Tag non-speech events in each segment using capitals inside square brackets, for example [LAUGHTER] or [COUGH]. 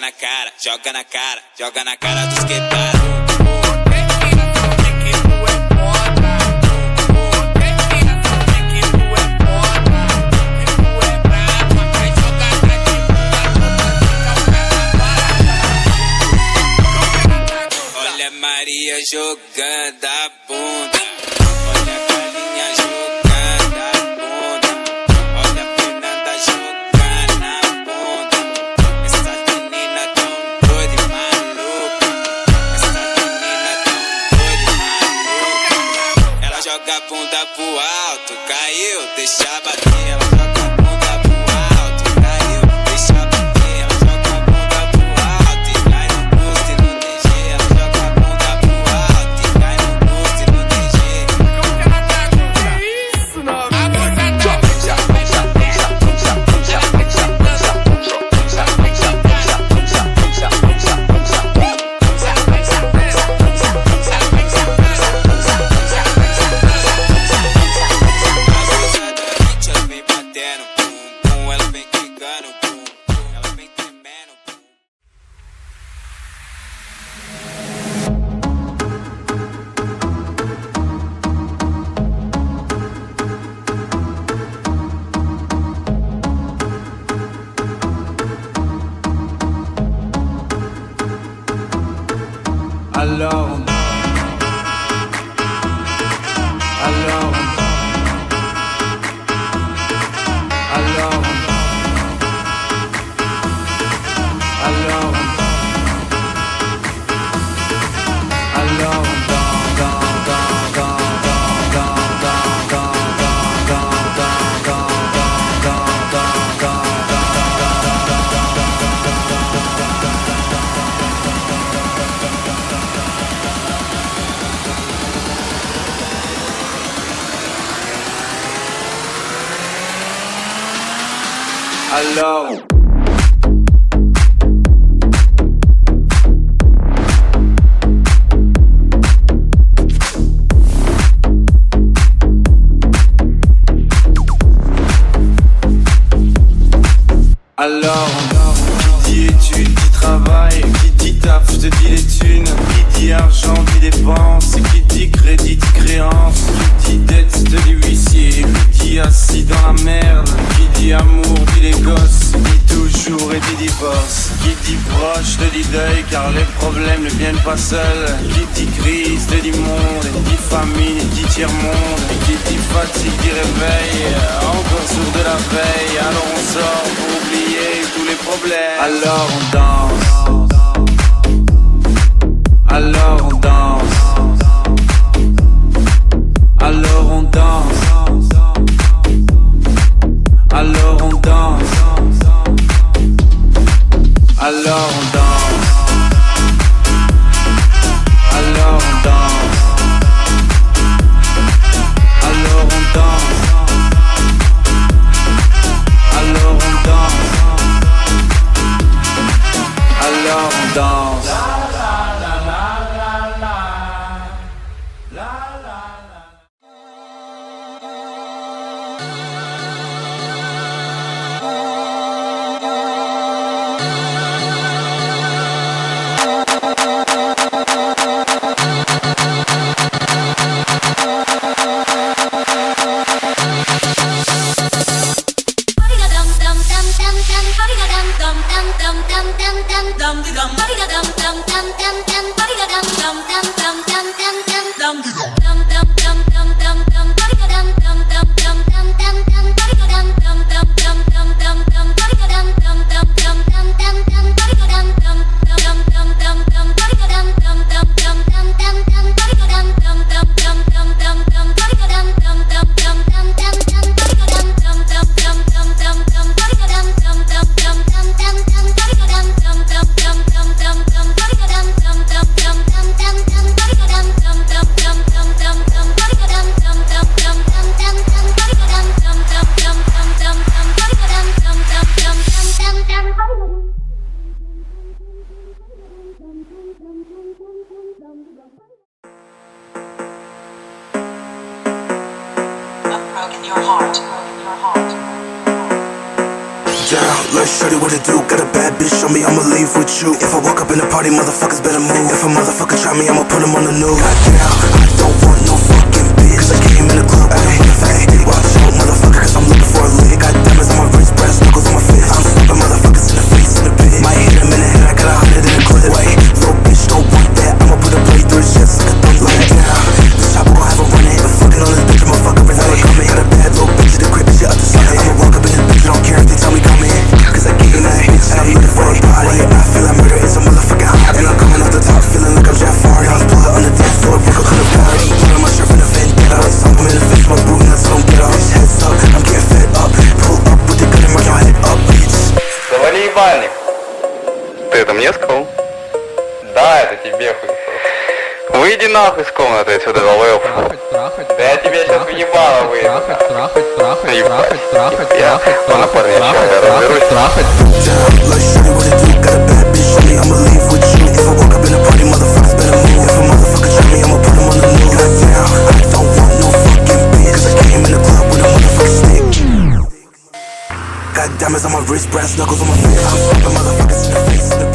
joga na cara, joga na cara, joga na cara dos que param. Olha Maria jogando a bunda. joga a bunda pro alto, caiu, deixa bater, ela joga alone. pas seul. Qui dit crise, de l'immonde Dit famine, dit tiers-monde Et qui dit fatigue, dit réveil Encore sourd de la veille. Alors on sort pour oublier tous les problèmes. Alors on danse Alors on danse. Alors on danse. Alors on danse. Alors on danse. Alors on danse. off. I'ma leave with you. If I walk up in the party, motherfuckers better move. If a motherfucker try me, I'ma put him on the news. Goddamn, I don't want no fucking bitch. Cause I came in the club with a motherfucking dick. Watch out, motherfucker, cause I'm looking for a lick. Got diamonds on my wrist, brass knuckles on my fist. I'm slapping motherfuckers иди нахуй с комнаты отсюда, долбоёб. Да я тебя сейчас въебало вы. Трахать, трахать, трахать, трахать, трахать, трахать, трахать, трахать, трахать, traffic. Got diamonds on my wrist, brass knuckles on my face. I'm slapping motherfuckers in the face.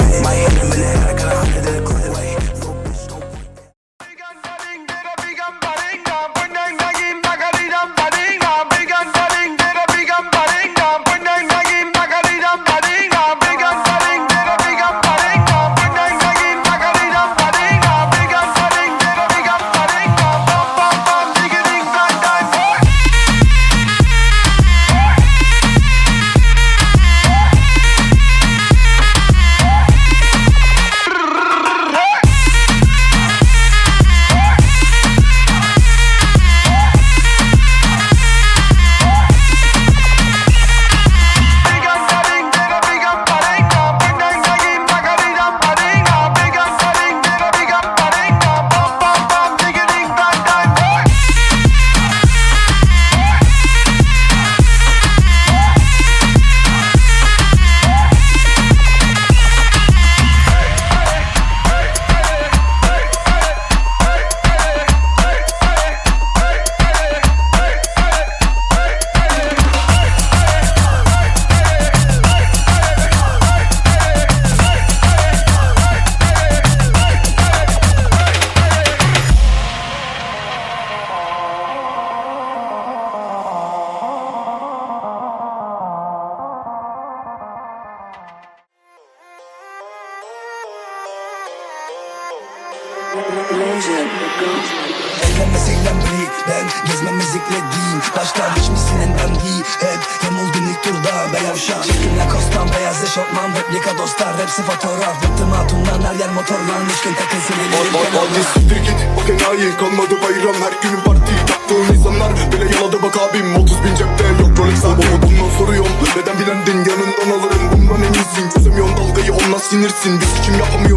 Hepsi fotoğraf? Bıktım hatundan her yer motorlan Üç gün takılsın ellerim Hadi siktir git. Bak enayi kalmadı bayram Her günün parti yaptığım insanlar. Bile yaladı bak abim 30 bin cepte. Yok Rolex abi Bundan soruyorum. Neden bilendin? Yanından alırım. Bundan eminsin. Çözemiyorsun dalgayı onunla sinirsin. Biz kim yapamıyor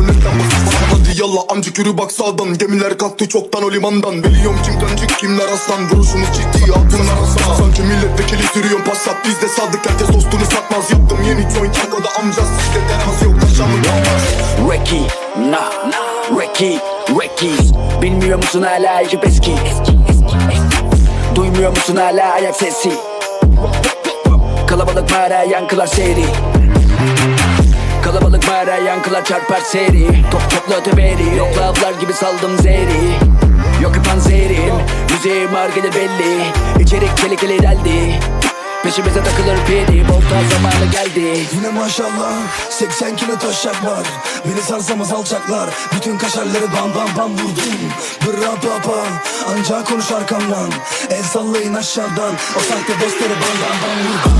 yallah amcık yürü bak sağdan Gemiler kalktı çoktan o limandan. Biliyorum kim kancık kimler aslan Vuruşumuz ciddi altınlar aslan Sanki milletvekili sürüyorum passat Bizde sadık herkes dostunu satmaz. Yaptım yeni joint arkada amca Sizde teras yok. Aşağımı kalmaz Reki, na, Reki, Rekis Bilmiyor musun hala ekip eski? Duymuyor musun hala ayak sesi? Kalabalık mağara yankılar seri Kalabalık mağara yankılar çarpar seri. Top topla öteberi Yok lavlar gibi saldım zehri. Yok yapan zehrim Müziğim ar gelir belli. İçerik tehlikeli deldi Peşimize takılır pidi Volta zamanı geldi. Yine maşallah 80 kilo taş yaklar Beni sansamız alçaklar Bütün kaşarları bam bam bam vurdum. Bra baba Ancak konuş arkamdan. El sallayın aşağıdan O sahte dostları bam bam bam vurdum.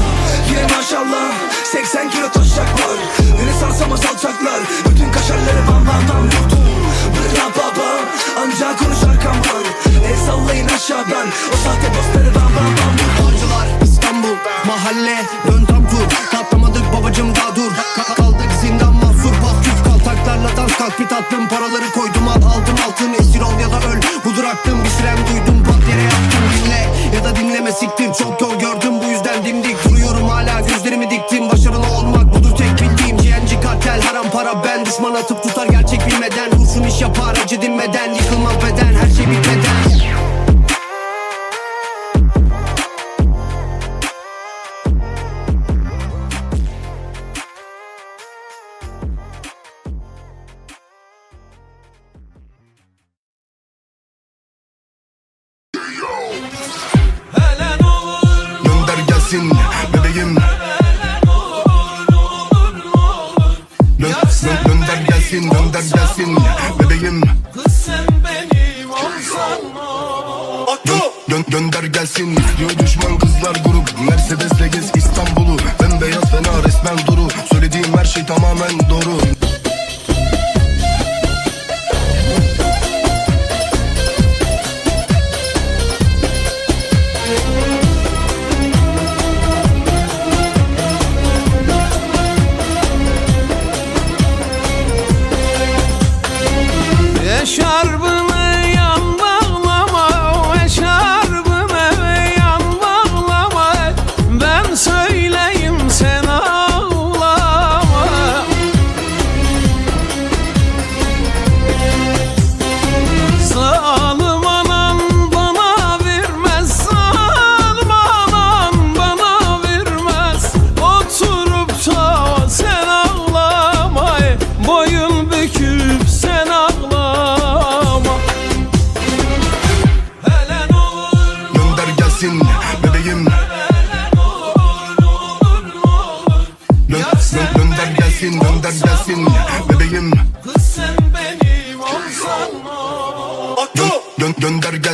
Yine maşallah 80 kilo taş yaklar Beni sansamız alçaklar Bütün kaşarları bam bam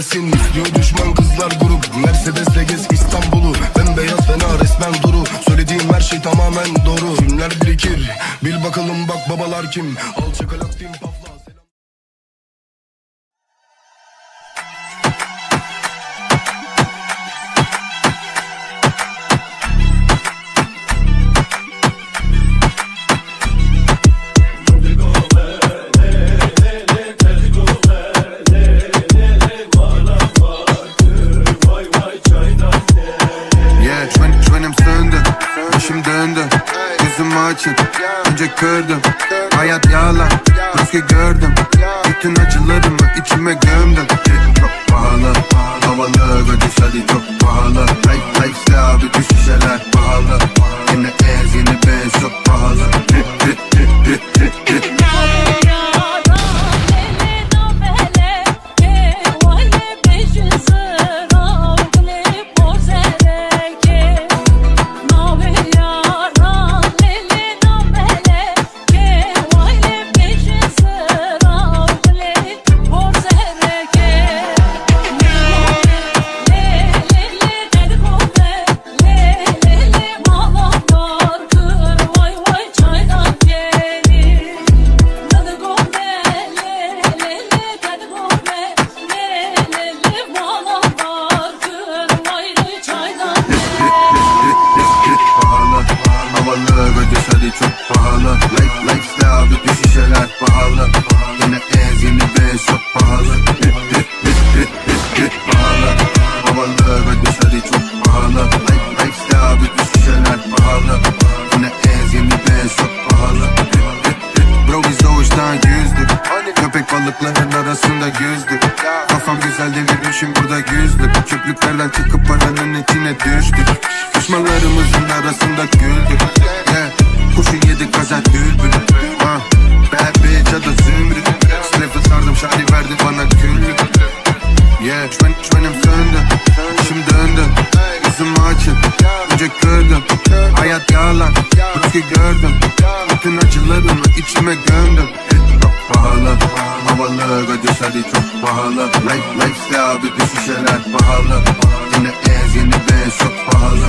neredesin? İstiyor düşman kızlar grup. Mercedes'le gez İstanbul'u. Ben beyaz fena resmen duru. Söylediğim her şey tamamen doğru. Filmler birikir? Bil bakalım bak babalar kim? Alçak için Önce kırdım. Hayat yalan Maske gördüm. Bütün acılarımı içime gömdüm. Şey, çok pahalı. Havalı Gödüş hadi çok pahalı. Life, lifestyle bütün şişeler pahalı. Yine ez yine bez çok pahalı. [LAUGHS] Önce kördüm Hayat yalan. Rüzgü gördüm Bütün acılarımı içime gömdüm? Çok pahalı Havalı Kadir Sadi çok pahalı. Life, lifestyle bir şişeler pahalı. Yine ez yeni bez çok pahalı.